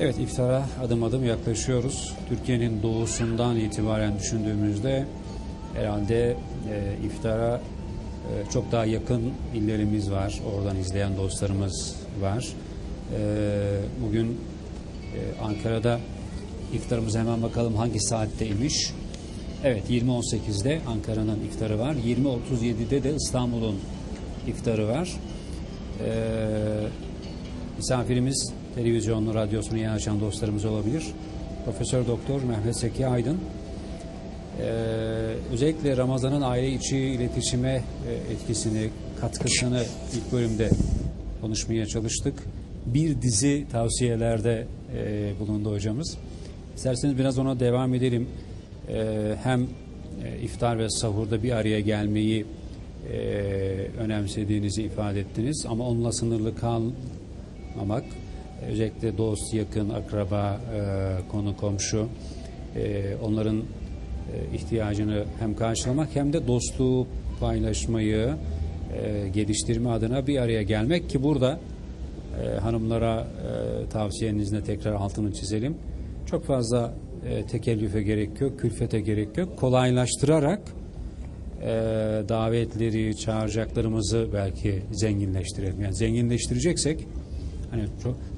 Evet iftara adım adım yaklaşıyoruz. Türkiye'nin doğusundan itibaren düşündüğümüzde herhalde e, iftara e, çok daha yakın illerimiz var. Oradan izleyen dostlarımız var. E, bugün e, Ankara'da iftarımıza hemen bakalım hangi saatteymiş. Evet 20.18'de Ankara'nın iftarı var. 20.37'de de İstanbul'un iftarı var. Ee, misafirimiz televizyonlu, radyosunu yeni açan dostlarımız olabilir. Profesör Doktor Mehmet Seki Aydın. Ee, özellikle Ramazan'ın aile içi iletişime e, etkisini, katkısını ilk bölümde konuşmaya çalıştık. Bir dizi tavsiyelerde e, bulundu hocamız. İsterseniz biraz ona devam edelim. Ee, hem e, iftar ve sahurda bir araya gelmeyi e, önemsediğinizi ifade ettiniz ama onunla sınırlı kalmamak özellikle dost, yakın, akraba, e, konu komşu e, onların e, ihtiyacını hem karşılamak hem de dostluğu paylaşmayı e, geliştirme adına bir araya gelmek ki burada e, hanımlara e, tavsiyenizle tekrar altını çizelim. Çok fazla e, tekellüfe gerek yok, külfete gerek yok. Kolaylaştırarak e, davetleri, çağıracaklarımızı belki zenginleştirelim. Yani zenginleştireceksek hani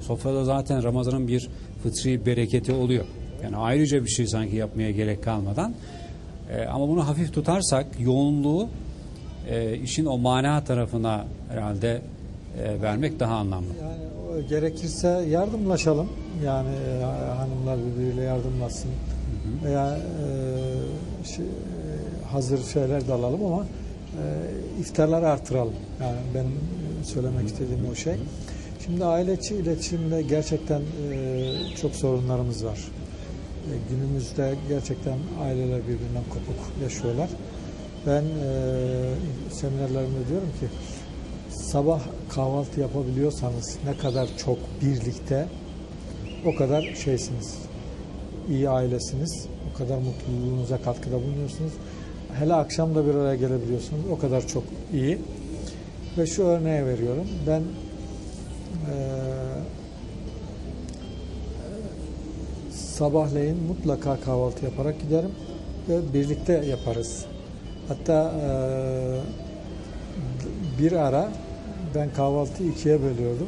sofrada zaten Ramazan'ın bir fıtri bereketi oluyor. Yani ayrıca bir şey sanki yapmaya gerek kalmadan e, ama bunu hafif tutarsak yoğunluğu e, işin o mana tarafına herhalde e, vermek daha anlamlı. Yani gerekirse yardımlaşalım. Yani e, hanımlar birbiriyle yardımlaşsın. Veya e, şey, e, hazır şeyler de alalım ama e, iftarları artıralım. Yani benim e, söylemek istediğim o şey. Şimdi aile içi iletişimde gerçekten e, çok sorunlarımız var. E, günümüzde gerçekten aileler birbirinden kopuk yaşıyorlar. Ben e, seminerlerimde diyorum ki sabah kahvaltı yapabiliyorsanız ne kadar çok birlikte o kadar şeysiniz. iyi ailesiniz. O kadar mutluluğunuza katkıda bulunuyorsunuz. Hele akşam da bir araya gelebiliyorsunuz. O kadar çok iyi. Ve şu örneği veriyorum. Ben sabahleyin mutlaka kahvaltı yaparak giderim ve birlikte yaparız. Hatta eee, bir ara ben kahvaltıyı ikiye bölüyordum.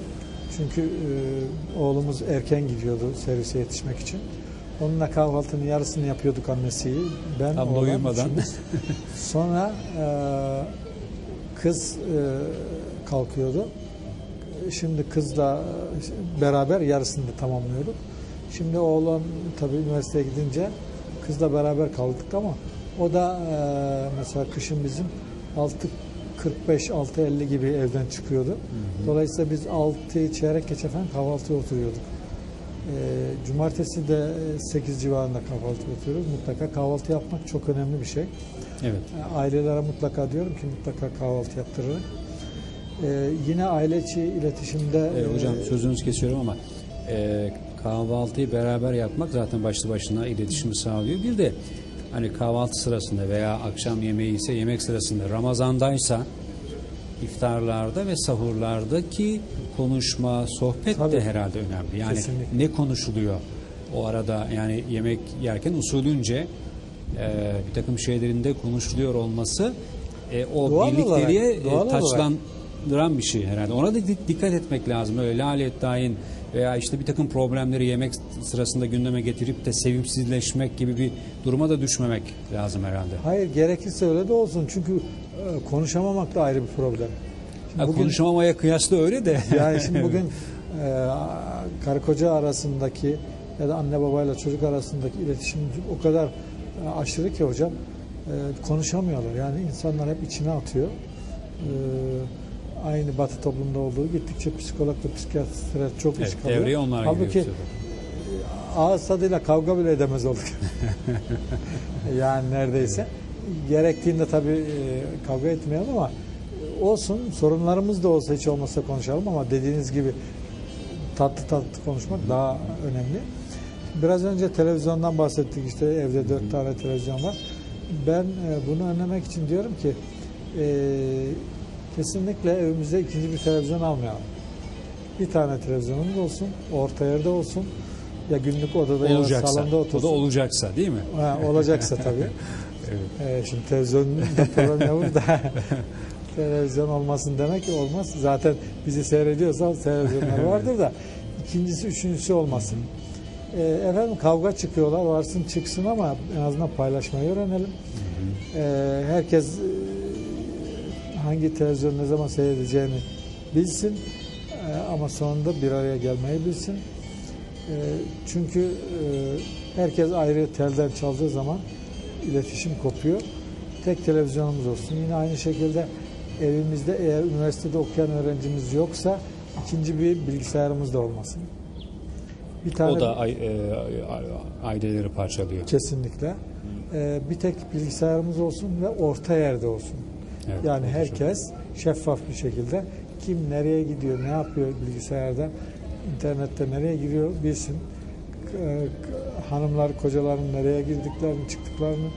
Çünkü eee, oğlumuz erken gidiyordu servise yetişmek için. Onunla kahvaltının yarısını yapıyorduk annesi. Ben oğlan, uyumadan. üçümüz. Sonra eee, kız eee, kalkıyordu. Şimdi kızla e, beraber yarısını da tamamlıyorduk. Şimdi oğlan tabii üniversiteye gidince kızla beraber kaldık ama o da e, mesela kışın bizim 6.45 6.50 gibi evden çıkıyordu. Dolayısıyla biz 6 çeyrek geçe falan kahvaltıya oturuyorduk. E, cumartesi de 8 civarında kahvaltı oturuyoruz. Mutlaka kahvaltı yapmak çok önemli bir şey. Evet. E, Ailelere mutlaka diyorum ki mutlaka kahvaltı yaptırırım. E, yine aile içi iletişimde E, hocam e, sözünüzü kesiyorum ama e, kahvaltıyı beraber yapmak zaten başlı başına iletişimi sağlıyor. Bir de hani kahvaltı sırasında veya akşam yemeği ise yemek sırasında Ramazandaysa iftarlarda ve sahurlardaki konuşma, sohbet Tabii. de herhalde önemli. Yani Kesinlikle. ne konuşuluyor o arada yani yemek yerken usulünce e, bir takım şeylerinde konuşuluyor olması e, o Doğal birlikteliğe olarak, e, doğal olarak. Taçlandıran bir şey herhalde. Ona da di- dikkat etmek lazım. Öyle lalet dain veya işte bir takım problemleri yemek sırasında gündeme getirip de sevimsizleşmek gibi bir duruma da düşmemek lazım herhalde. Hayır gerekirse öyle de olsun. Çünkü e, konuşamamak da ayrı bir problem. Şimdi Ha, bugün, konuşamamaya kıyasla öyle de. yani şimdi bugün e, karı koca arasındaki ya da anne babayla çocuk arasındaki iletişim o kadar e, aşırı ki hocam e, konuşamıyorlar. Yani insanlar hep içine atıyor. E, aynı batı toplumda olduğu gittikçe psikologla psikiyatristlere çok Evet, iş kalıyor. devreye onlar Halbuki giriyor. ağız tadıyla kavga bile edemez olduk. yani neredeyse. Gerektiğinde tabii e, kavga etmeyelim ama olsun sorunlarımız da olsa hiç olmazsa konuşalım ama dediğiniz gibi tatlı tatlı konuşmak daha önemli. Biraz önce televizyondan bahsettik işte evde dört tane televizyon var. Ben e, bunu önlemek için diyorum ki e, kesinlikle evimizde ikinci bir televizyon almayalım. Bir tane televizyonumuz olsun, orta yerde olsun. ya günlük odada ya da Olacaksa. salonda O otursun. da olacaksa değil mi? Ha, olacaksa tabii. Ee, şimdi televizyonda program yapıp da televizyon olmasın demek ki olmaz. Zaten bizi seyrediyorsa televizyonlar vardır da ikincisi üçüncüsü olmasın. Ee, efendim kavga çıkıyorlar varsın çıksın ama en azından paylaşmayı öğrenelim. Ee, herkes e, hangi televizyon ne zaman seyredeceğini bilsin Ee, ama sonunda bir araya gelmeyi bilsin. Ee, çünkü e, herkes ayrı telden çaldığı zaman iletişim kopuyor. Tek televizyonumuz olsun. Yine aynı şekilde evimizde eğer üniversitede okuyan öğrencimiz yoksa ikinci bir bilgisayarımız da olmasın. Bir tane O da e, aileleri parçalıyor. kesinlikle. Bir tek bilgisayarımız olsun ve orta yerde olsun. Evet, yani herkes şeffaf bir şekilde kim nereye gidiyor, ne yapıyor bilgisayarda, internette nereye giriyor bilsin. Ee, hanımlar, kocaların nereye girdiklerini, çıktıklarını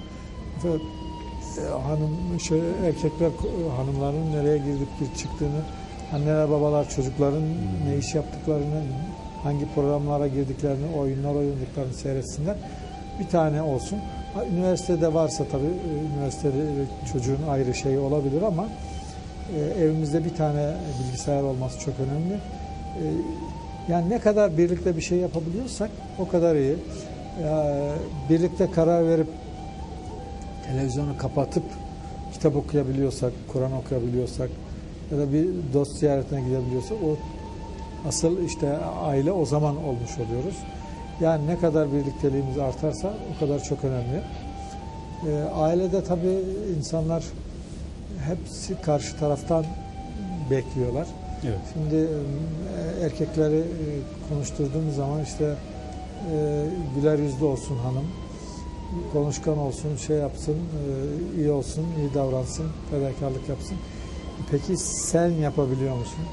ve e, hanım şey erkekler hanımların nereye girdip bir çıktığını, anneler babalar çocukların ne iş yaptıklarını, hangi programlara girdiklerini, oyunlar oynadıklarını seyretsinler. Bir tane olsun. Üniversitede varsa tabii e, üniversitede çocuğun ayrı şeyi olabilir ama e, evimizde bir tane bilgisayar olması çok önemli. E, yani ne kadar birlikte bir şey yapabiliyorsak o kadar iyi. Ya, birlikte karar verip televizyonu kapatıp kitap okuyabiliyorsak, Kur'an okuyabiliyorsak ya da bir dost ziyaretine gidebiliyorsak o asıl işte aile o zaman olmuş oluyoruz. Yani ne kadar birlikteliğimiz artarsa o kadar çok önemli. Ee, ailede tabii insanlar hepsi karşı taraftan bekliyorlar. Evet. Şimdi e, erkekleri e, konuşturduğumuz zaman işte e, güler yüzlü olsun hanım, konuşkan olsun, şey yapsın, e, iyi olsun, iyi davransın, fedakarlık yapsın. Peki sen yapabiliyor musun?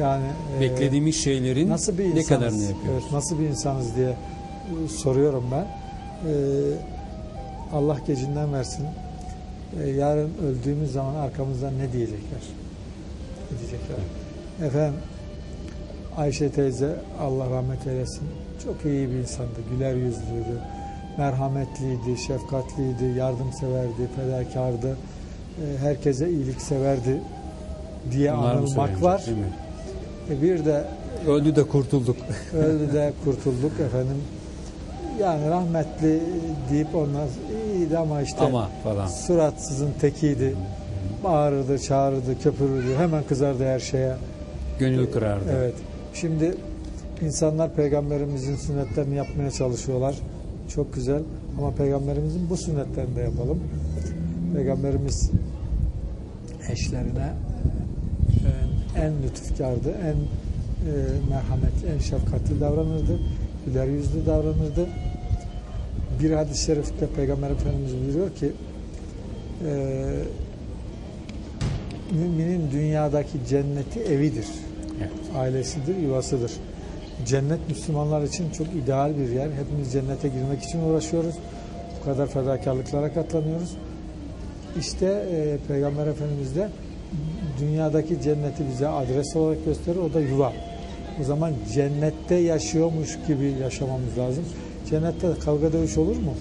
Yani e, Beklediğimiz şeylerin nasıl bir ne kadarını yapıyoruz? Evet, nasıl bir insanız diye e, soruyorum ben. E, Allah gecinden versin. E, yarın öldüğümüz zaman arkamızdan ne diyecekler? Ne diyecekler? Efendim Ayşe teyze Allah rahmet eylesin. Çok iyi bir insandı. Güler yüzlüydü. Merhametliydi, şefkatliydi, yardımseverdi, fedakardı. E, herkese iyilik severdi diye Bunlar anılmak var. değil mi? E, bir de Öldü de kurtulduk. öldü de kurtulduk efendim. Yani rahmetli deyip onlar iyiydi ama işte Ama falan. suratsızın tekiydi. Bağırırdı, çağırırdı, köpürürdü. Hemen kızardı her şeye. Gönül kırardı. Evet. Şimdi insanlar peygamberimizin sünnetlerini yapmaya çalışıyorlar. Çok güzel. Ama peygamberimizin bu sünnetlerini de yapalım. Peygamberimiz eşlerine en lütufkardı, en e, merhametli, en şefkatli davranırdı. Güler yüzlü davranırdı. Bir hadis-i şerifte Peygamber Efendimiz buyuruyor ki e, müminin dünyadaki cenneti evidir Evet. ailesidir, yuvasıdır. Cennet Müslümanlar için çok ideal bir yer. Hepimiz cennete girmek için uğraşıyoruz. Bu kadar fedakarlıklara katlanıyoruz. İşte e, Peygamber Efendimiz de dünyadaki cenneti bize adres olarak gösterir. O da yuva. O zaman cennette yaşıyormuş gibi yaşamamız lazım. Cennette kavga dövüş olur mu?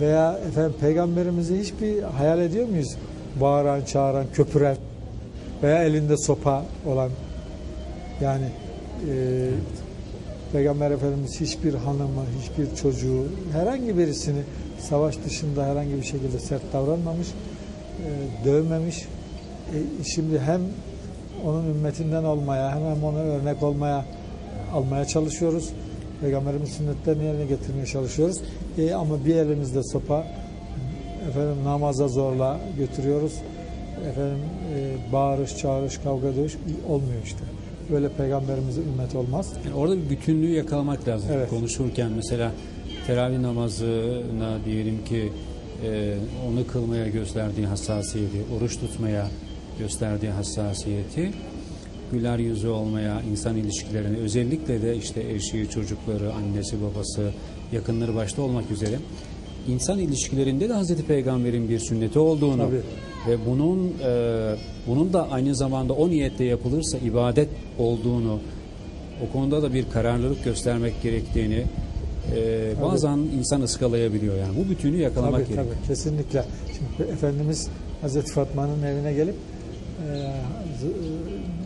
Veya efendim peygamberimizi hiçbir hayal ediyor muyuz? Bağıran, çağıran, köpüren veya elinde sopa olan yani e, Peygamber Efendimiz hiçbir hanımı, hiçbir çocuğu, herhangi birisini savaş dışında herhangi bir şekilde sert davranmamış, e, dövmemiş. E, şimdi hem onun ümmetinden olmaya, hem ona örnek olmaya almaya çalışıyoruz. Peygamberimiz sünnetlerini yerine getirmeye çalışıyoruz. E, ama bir elimizde sopa, efendim namaza zorla götürüyoruz. Efendim e, bağırış, çağırış, kavga dövüş olmuyor işte. Böyle peygamberimize ümmet olmaz. Yani orada bir bütünlüğü yakalamak lazım. Evet. Konuşurken mesela teravih namazına diyelim ki e, onu kılmaya gösterdiği hassasiyeti, oruç tutmaya gösterdiği hassasiyeti, güler yüzü olmaya, insan ilişkilerini, özellikle de işte eşi, çocukları, annesi, babası, yakınları başta olmak üzere insan ilişkilerinde de Hazreti Peygamber'in bir sünneti olduğunu Tabii. ve bunun e, bunun da aynı zamanda o niyetle yapılırsa ibadet olduğunu o konuda da bir kararlılık göstermek gerektiğini e, bazen insan ıskalayabiliyor yani. Bu bütünü yakalamak Tabii gerekiyor. tabii kesinlikle. Şimdi Efendimiz Hazreti Fatma'nın evine gelip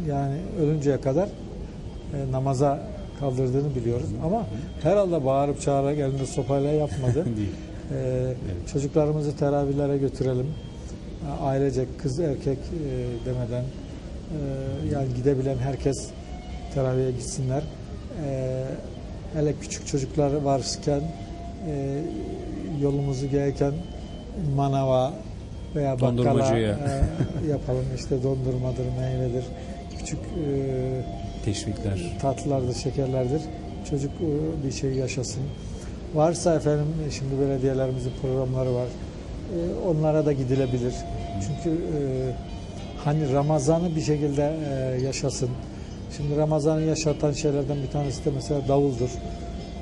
yani ölünceye kadar e, namaza kaldırdığını biliyoruz. Ama herhalde bağırıp çağırarak elinde sopayla yapmadı. Değil. E, Çocuklarımızı teravihlere götürelim. Ailecek kız erkek e, demeden e, yani gidebilen herkes teraviye gitsinler. E, hele küçük çocuklar varken e, yolumuzu gelirken manava veya bakkala Dondurmacıya. e, yapalım işte dondurmadır, meyvedir, küçük e, Teşvikler. tatlılardır, şekerlerdir. Çocuk e, bir şey yaşasın. Varsa efendim şimdi belediyelerimizin programları var. E, Onlara da gidilebilir. Çünkü e, hani Ramazan'ı bir şekilde e, yaşasın. Şimdi Ramazan'ı yaşatan şeylerden bir tanesi de mesela davuldur.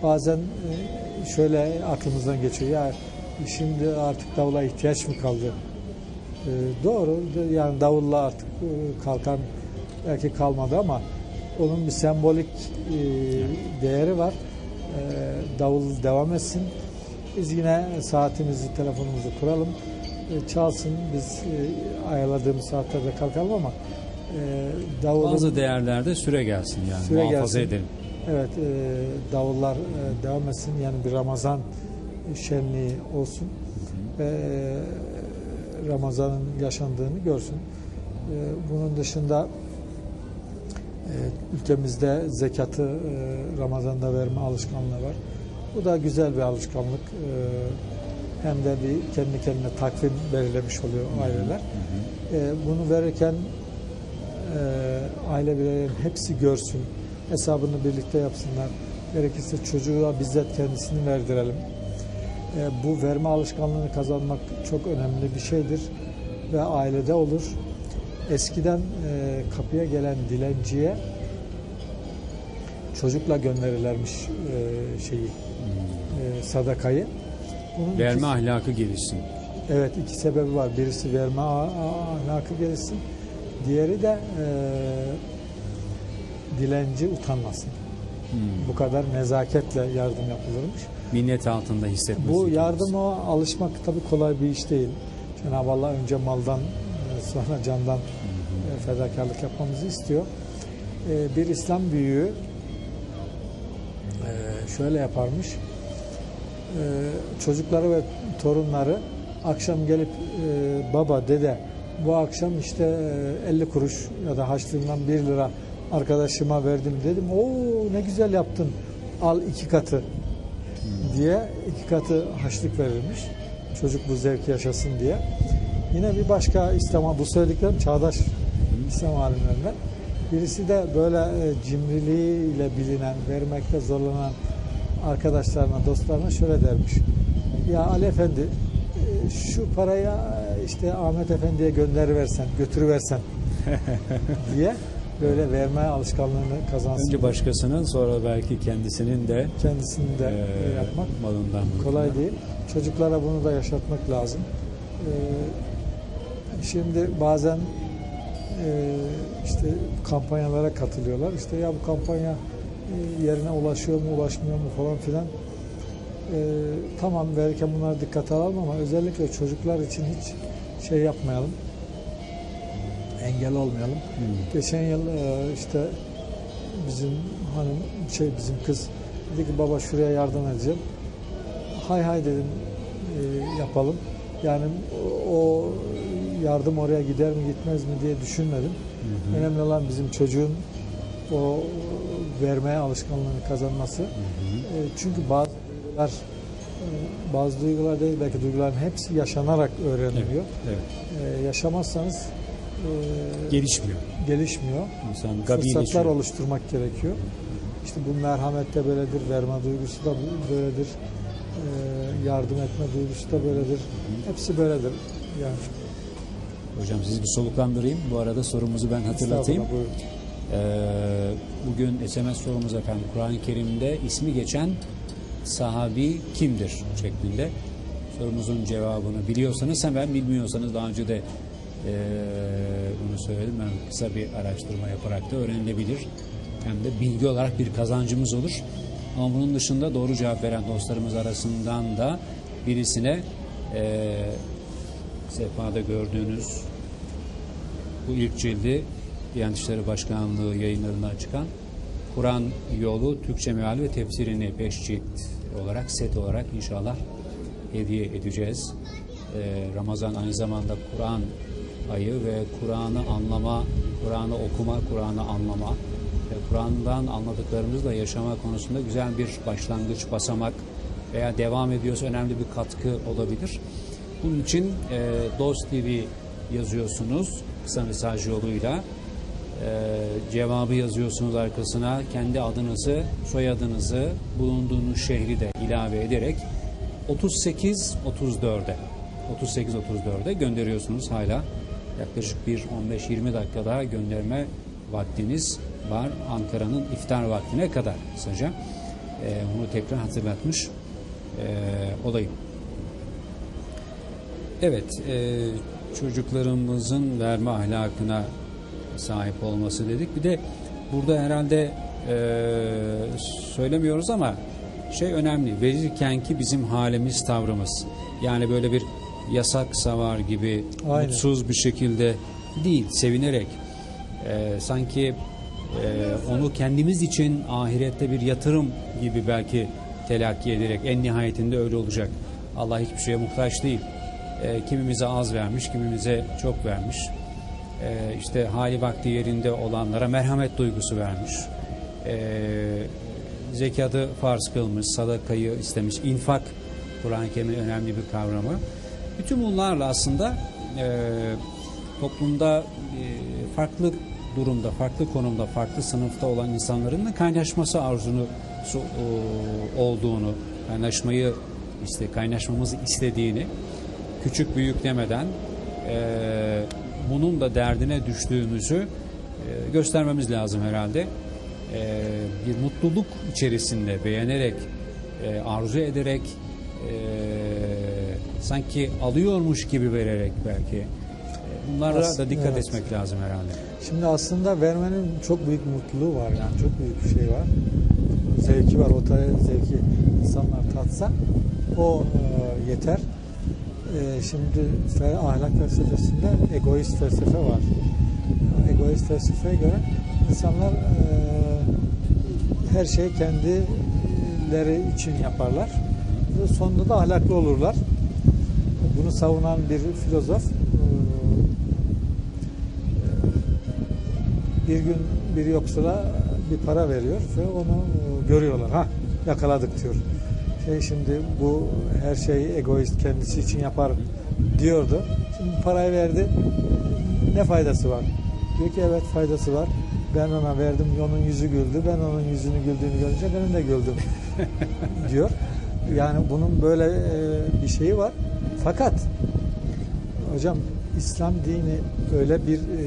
Bazen e, şöyle aklımızdan geçiyor. Ya şimdi artık davula ihtiyaç mı kaldı? E, Doğru. Yani davulla artık e, kalkan belki kalmadı ama onun bir sembolik e, değeri var. E, davul devam etsin. Biz yine saatimizi, telefonumuzu kuralım. E, çalsın. Biz e, ayarladığımız saatlerde kalkalım ama davulun, Bazı değerlerde süre gelsin yani Süre muhafaza gelsin. edelim. evet davullar devam etsin. Yani bir Ramazan şenliği olsun ve e, Ramazan'ın yaşandığını görsün. E, bunun dışında e, ülkemizde zekatı e, Ramazan'da verme alışkanlığı var. Bu da güzel bir alışkanlık. E, hem de bir kendi kendine takvim belirlemiş oluyor aileler. E, bunu verirken e, aile bireylerin hepsi görsün. Hesabını birlikte yapsınlar. Gerekirse çocuğa bizzat kendisini verdirelim. E, bu verme alışkanlığını kazanmak çok önemli bir şeydir ve ailede olur. Eskiden e, kapıya gelen dilenciye çocukla gönderirlermiş e, şeyi e, sadakayı. Bunun Verme iki- ahlakı gelişsin. Evet iki sebebi var. Birisi verme ahlakı gelişsin. Diğeri de e, dilenci utanmasın. Hmm. Bu kadar nezaketle yardım yapılırmış. Minnet altında hissetmesi. Bu yardıma alışmak tabii kolay bir iş değil. Cenab-ı Allah önce maldan e, sonra candan e, fedakarlık yapmamızı istiyor. E, Bir İslam büyüğü şöyle yaparmış. Çocukları ve torunları akşam gelip baba dede bu akşam işte e, 50 kuruş ya da harçlığından 1 lira arkadaşıma verdim dedim. Oo ne güzel yaptın. Al iki katı diye iki katı haçlık verilmiş. Çocuk bu zevki yaşasın diye. Yine bir başka İslam'a bu söylediklerim çağdaş İslam alimlerinden. Birisi de böyle e, cimriliğiyle bilinen, vermekte zorlanan arkadaşlarına, dostlarına şöyle dermiş. Ya Ali Efendi e, şu parayı e, işte Ahmet Efendi'ye gönderiversen, götürüversen diye böyle verme alışkanlığını kazansın. Önce başkasının sonra belki kendisinin de kendisini de e, yapmak malından kolay değil. Çocuklara bunu da yaşatmak lazım. Ee, şimdi bazen e, işte kampanyalara katılıyorlar. İşte ya bu kampanya e, yerine ulaşıyor mu, ulaşmıyor mu falan filan. Ee, tamam verirken bunları dikkate alalım ama özellikle çocuklar için hiç şey yapmayalım. Engel olmayalım. Hmm. Geçen yıl e, işte bizim hanım şey bizim kız dedi ki baba şuraya yardım edeceğim. Hay hay dedim e, yapalım. Yani o, yardım oraya gider mi gitmez mi diye düşünmedim. Hı hı. Önemli olan bizim çocuğun o vermeye alışkanlığını kazanması. Hı hı. E, çünkü bazı duygular e, bazı duygular değil belki duyguların hepsi yaşanarak öğreniliyor. Evet. E, yaşamazsanız e, Gelişmiyor. gelişmiyor İnsan fırsatlar oluşturmak gerekiyor. İşte bu merhamet de böyledir, verme duygusu da böyledir, Ee, yardım etme duygusu da böyledir. Hepsi böyledir. Yani Hocam sizi bir soluklandırayım. Bu arada sorumuzu ben hatırlatayım. Ee, bugün SMS sorumuz efendim Kur'an-ı Kerim'de ismi geçen sahabi kimdir şeklinde. Sorumuzun cevabını biliyorsanız hemen bilmiyorsanız daha önce de ee, bunu söyledim. Ben kısa bir araştırma yaparak da öğrenilebilir. hem de bilgi olarak bir kazancımız olur. Ama bunun dışında doğru cevap veren dostlarımız arasından da birisine e, sehpada gördüğünüz bu ilk cildi Diyanet İşleri Başkanlığı yayınlarından çıkan Kur'an yolu Türkçe meali ve tefsirini 5 cilt olarak set olarak inşallah hediye edeceğiz. Ee, Ramazan aynı zamanda Kur'an ayı ve Kur'an'ı anlama, Kur'an'ı okuma, Kur'an'ı anlama ve Kur'an'dan anladıklarımızla yaşama konusunda güzel bir başlangıç basamak veya devam ediyorsa önemli bir katkı olabilir. Bunun için e, Dost TV yazıyorsunuz kısa mesaj yoluyla. E, cevabı yazıyorsunuz arkasına. Kendi adınızı, soyadınızı, bulunduğunuz şehri de ilave ederek 38 34'e 38 34'e gönderiyorsunuz hala. Yaklaşık bir 15-20 dakika daha gönderme vaktiniz var Ankara'nın iftar vaktine kadar kısaca. E, bunu tekrar hatırlatmış e, olayım. Evet, e, çocuklarımızın verme ahlakına sahip olması dedik. Bir de burada herhalde e, söylemiyoruz ama şey önemli. Verirken ki bizim halimiz, tavrımız. Yani böyle bir yasak savar gibi Aynen. mutsuz bir şekilde değil, sevinerek e, sanki e, onu kendimiz için ahirette bir yatırım gibi belki telakki ederek en nihayetinde öyle olacak. Allah hiçbir şeye muhtaç değil. E, kimimize az vermiş, kimimize çok vermiş. E, işte hali vakti yerinde olanlara merhamet duygusu vermiş. E, zekatı farz kılmış, sadakayı istemiş, infak Kur'an-ı Kerim'in önemli bir kavramı. Bütün bunlarla aslında e, toplumda e, farklı durumda, farklı konumda, farklı sınıfta olan insanların da kaynaşması arzunu su- o- olduğunu, kaynaşmayı işte kaynaşmamızı istediğini küçük büyük demeden e, bunun da derdine düştüğümüzü e, göstermemiz lazım herhalde. E, bir mutluluk içerisinde beğenerek, e, arzu ederek, e, sanki alıyormuş gibi vererek belki. Bunlara As- da dikkat evet. etmek lazım herhalde. Şimdi aslında vermenin çok büyük mutluluğu var yani çok büyük bir şey var. Zevki var. O zevki insanlar tatsa o e, yeter. E, şimdi ahlak felsefesinde egoist felsefe var. Egoist felsefeye göre insanlar e, her şeyi kendileri için yaparlar. Ve sonunda da ahlaklı olurlar. Bunu savunan bir filozof e, bir gün bir yoksula bir para veriyor ve onu e, görüyorlar. Ha yakaladık diyor. Şey şimdi bu her şeyi egoist kendisi için yapar diyordu. Şimdi parayı verdi. Ne faydası var? Diyor ki evet faydası var. Ben ona verdim, onun yüzü güldü. Ben onun yüzünü güldüğünü görünce benim de güldüm diyor. Yani bunun böyle e, bir şeyi var. Fakat hocam İslam dini öyle bir e,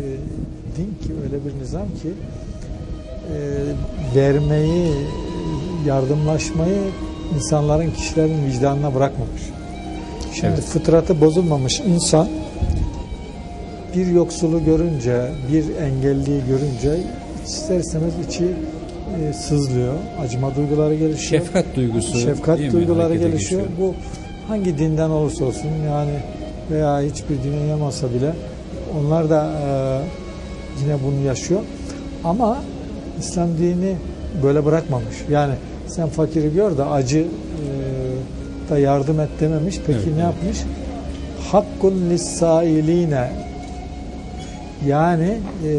din ki öyle bir nizam ki e, vermeyi yardımlaşmayı insanların kişilerin vicdanına bırakmamış. Şimdi Evet. fıtratı bozulmamış insan bir yoksulu görünce, bir engelliyi görünce ister istemez içi e, sızlıyor. Acıma duyguları gelişiyor. Şefkat duygusu Şefkat duyguları gelişiyor. geçiyor. Bu hangi dinden olursa olsun yani veya hiçbir dine uyamasa bile onlar da e, yine bunu yaşıyor. Ama İslam dini böyle bırakmamış. Yani sen fakiri gör de acı e, da yardım et dememiş. Peki Evet, ne yapmış? Hakkun lissailine yani e,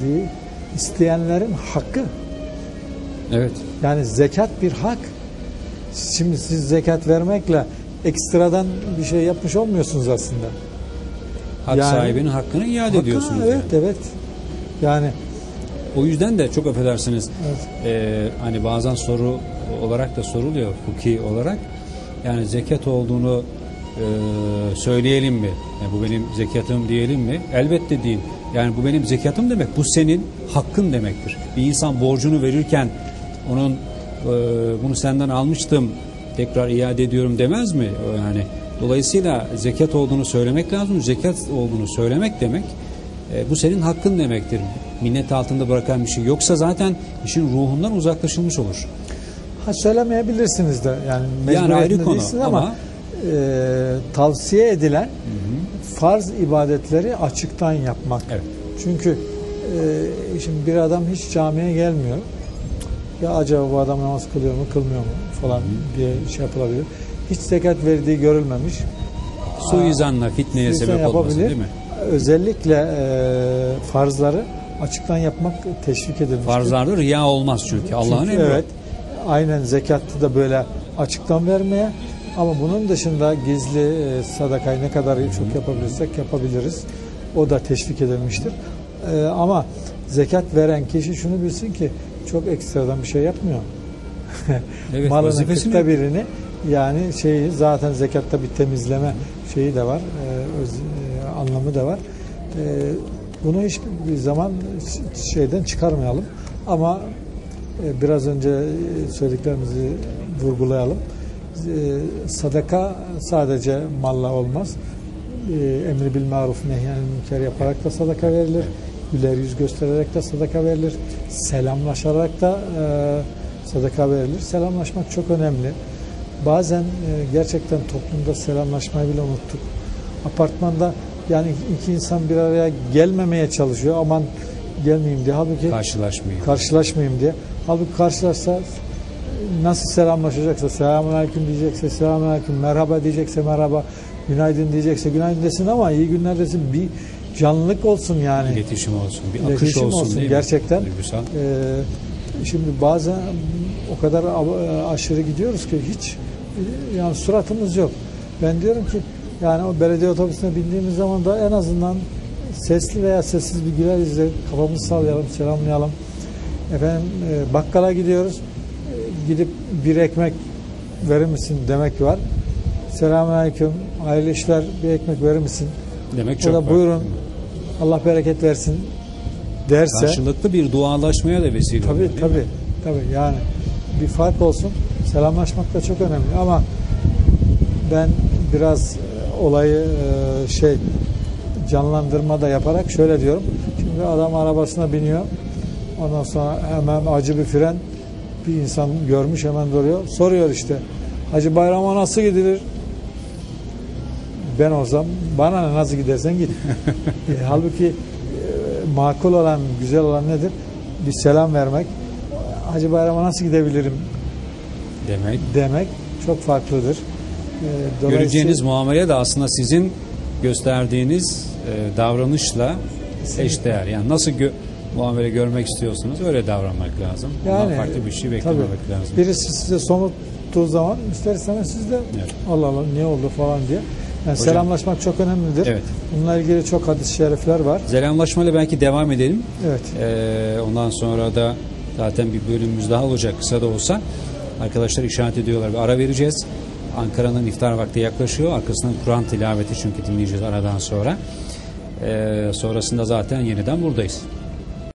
di- isteyenlerin hakkı. Evet. Yani zekat bir hak. Şimdi siz zekat vermekle ekstradan bir şey yapmış olmuyorsunuz aslında. Hak Yani- sahibinin hakkını iade Hakkı, ediyorsunuz. Evet, yani. evet. Yani O yüzden de çok affedersiniz. Evet. e, hani bazen soru olarak da soruluyor hukuki olarak. Yani zekat olduğunu e, söyleyelim mi? Yani bu benim zekatım diyelim mi? Elbette değil. Yani bu benim zekatım demek. Bu senin hakkın demektir. Bir insan borcunu verirken onun bunu senden almıştım tekrar iade ediyorum demez mi? Yani dolayısıyla zekat olduğunu söylemek lazım. Zekat olduğunu söylemek demek e, bu senin hakkın demektir. minnet altında bırakan bir şey. Yoksa zaten işin ruhundan uzaklaşılmış olur. Ha söylemeyebilirsiniz de yani Yani ayrı konu ama, ama- e, tavsiye edilen farz ibadetleri açıktan yapmak. Evet. Çünkü e, şimdi bir adam hiç camiye gelmiyor. Ya acaba bu adam namaz kılıyor mu, kılmıyor mu falan diye şey yapılabilir. Hiç zekat verdiği görülmemiş. Suizanla fitneye İnsan sebep olmasın değil mi? Özellikle e, farzları açıktan yapmak teşvik edilmiştir. Farzlarda riya olmaz çünkü. Allah'ın emri. Evet. Aynen zekatta da böyle açıktan vermeye ama bunun dışında gizli e, sadakayı ne kadar çok yapabilirsek yapabiliriz. O da teşvik edilmiştir. E, ama zekat veren kişi şunu bilsin ki çok ekstradan bir şey yapmıyor. Evet, Malının kırkta birini yani şeyi zaten zekatta bir temizleme şeyi de var. e, öz, e, anlamı da var. E, bunu hiçbir zaman şeyden çıkarmayalım. Ama e, biraz önce söylediklerimizi vurgulayalım. E, Sadaka sadece malla olmaz. E, Emri bil maruf nehyanil münker yaparak da sadaka verilir. Güler yüz göstererek de sadaka verilir. Selamlaşarak da e, sadaka verilir. Selamlaşmak çok önemli. Bazen e, gerçekten toplumda selamlaşmayı bile unuttuk. Apartmanda yani iki insan bir araya gelmemeye çalışıyor. Aman gelmeyeyim diye. Halbuki karşılaşmayın. karşılaşmayayım diye. Halbuki karşılaşsa nasıl selamlaşacaksa selamun aleyküm diyecekse selamun aleyküm merhaba diyecekse merhaba günaydın diyecekse günaydın desin ama iyi günler desin bir canlılık olsun yani. İletişim olsun, bir İletişim akış olsun, olsun, mi? gerçekten. Duygusal. Ee, şimdi bazen o kadar ab- aşırı gidiyoruz ki hiç yani suratımız yok. Ben diyorum ki yani o belediye otobüsüne bindiğimiz zaman da en azından sesli veya sessiz bir güler yüzle kafamızı sallayalım, selamlayalım. Efendim e, bakkala gidiyoruz. E, gidip bir ekmek verir misin demek var. Selamünaleyküm, hayırlı işler, bir ekmek verir misin? Demek O çok da farklı. buyurun, Allah bereket versin derse. Karşılıklı bir dualaşmaya da vesile oluyor. Tabii mi? tabii. Tabii yani bir fark olsun. Selamlaşmak da çok önemli ama ben biraz e, olayı e, şey canlandırma da yaparak şöyle diyorum. Şimdi adam arabasına biniyor. Ondan sonra hemen acı bir fren bir insan görmüş hemen duruyor. Soruyor işte. Hacı Bayram'a nasıl gidilir? Ben olsam bana nasıl gidersen git. E, halbuki e, makul olan, güzel olan nedir? Bir selam vermek. Hacı Bayram'a nasıl gidebilirim Demek. demek çok farklıdır. E, Göreceğiniz muamele de aslında sizin gösterdiğiniz e, davranışla eşdeğer. Yani nasıl gö- muamele görmek istiyorsunuz öyle davranmak lazım. Ondan Yani, farklı bir şey beklememek tabii. lazım. Birisi size somuttuğu zaman ister istemez siz de Evet. Allah Allah ne oldu falan diye. Yani selamlaşmak çok önemlidir. Evet. Bununla ilgili çok hadis-i şerifler var. Selamlaşmayla belki devam edelim. Evet. Ee, ondan sonra da zaten bir bölümümüz daha olacak kısa da olsa. Arkadaşlar işaret ediyorlar. Bir ara vereceğiz. Ankara'nın iftar vakti yaklaşıyor. Arkasından Kur'an tilaveti çünkü dinleyeceğiz aradan sonra. Ee, sonrasında zaten yeniden buradayız.